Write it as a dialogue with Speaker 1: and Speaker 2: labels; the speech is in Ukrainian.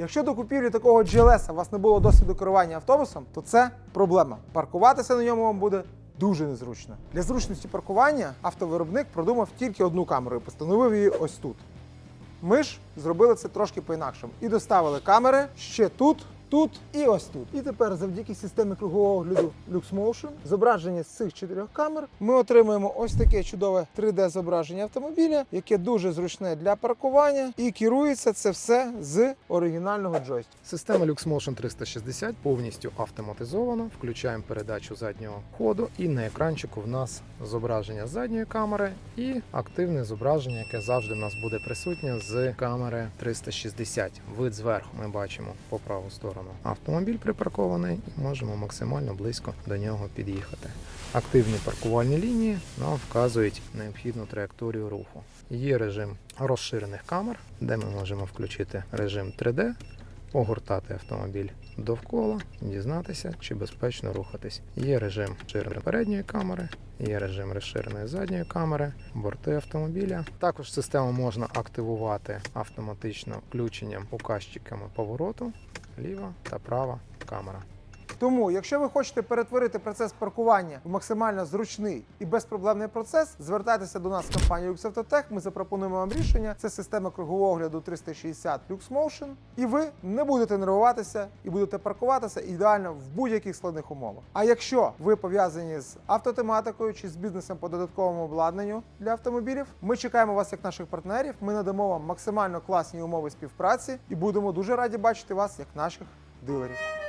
Speaker 1: Якщо до купівлі такого GLS у вас не було досвіду керування автобусом, то це проблема. Паркуватися на ньому вам буде дуже незручно. Для зручності паркування автовиробник продумав тільки одну камеру і постановив її ось тут. Ми ж зробили це трошки по-інакшому і доставили камери ще тут. Тут і ось тут. І тепер, завдяки системі кругового огляду LuxMotion, зображення з цих чотирьох камер, ми отримуємо ось таке чудове 3D-зображення автомобіля, яке дуже зручне для паркування, і керується це все з оригінального джойстика.
Speaker 2: Система LuxMotion 360 повністю автоматизована. Включаємо передачу заднього ходу, і на екранчику в нас зображення задньої камери і активне зображення, яке завжди в нас буде присутнє з камери 360. Вид зверху ми бачимо по праву сторону. Автомобіль припаркований і можемо максимально близько до нього під'їхати. Активні паркувальні лінії нам вказують необхідну траєкторію руху. Є режим розширених камер, де ми можемо включити режим 3D, огортати автомобіль довкола, дізнатися, чи безпечно рухатись. Є режим розширеної передньої камери, є режим розширеної задньої камери, борти автомобіля. Також систему можна активувати автоматично включенням показчиками повороту, ліва та права камера.
Speaker 1: Тому, якщо ви хочете перетворити процес паркування в максимально зручний і безпроблемний процес, звертайтеся до нас в компанію LuxAutoTech, Ми запропонуємо вам рішення. Це система кругового огляду 360 LuxMotion. І ви не будете нервуватися і будете паркуватися ідеально в будь-яких складних умовах. А якщо ви пов'язані з автотематикою чи з бізнесом по додатковому обладнанню для автомобілів, ми чекаємо вас як наших партнерів. Ми надамо вам максимально класні умови співпраці і будемо дуже раді бачити вас як наших дилерів.